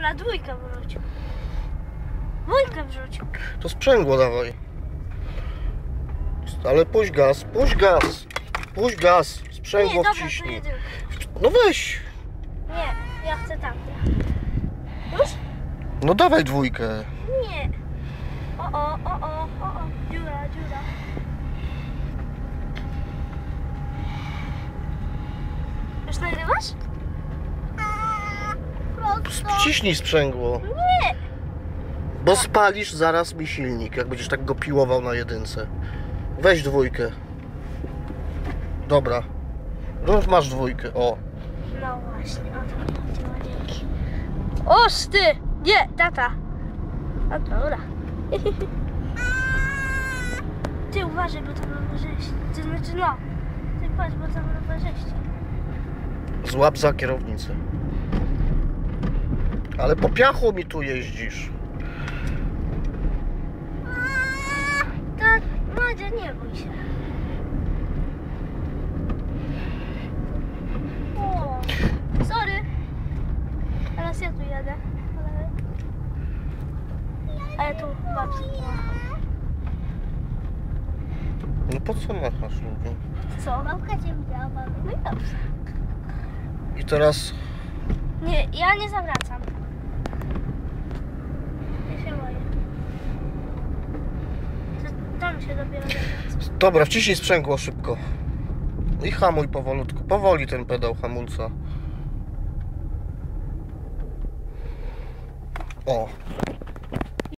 Dobra, dwójkę wróć. Dwójkę wrzuć. To sprzęgło dawaj. Ale puść gaz, puść gaz. Puść gaz. Nie, Sprzęgło to wciśnij. No weź. Nie, ja chcę tamte. Już? No dawaj dwójkę. Nie. O, o, o, o, o, o. Dziura, dziura. Już nagrywasz? Wciśnij sprzęgło. Nie. Bo spalisz zaraz mi silnik, jak będziesz tak go piłował na jedynce. Weź dwójkę. Dobra. No masz dwójkę, o. No właśnie, o to chodziło, dzięki. Oż ty! Nie, tata. A dobra. Ty uważaj, bo tam rowerzyści. Ty znaczy no. Ty patrz, bo tam rowerzyści. Złap za kierownicę. Ale po piachu mi tu jeździsz. Tak, Madzia, nie bój się. O, sorry. Teraz ja tu jadę. Ale, ale tu babci. No po co machasz ludziom? Co? Babka cię widziała. No i dobrze. I teraz Nie, ja nie zawracam. Ja się boję. To Tam Dobra, wciśnij sprzęgło szybko. I hamuj powolutku. Powoli ten pedał hamulca. O.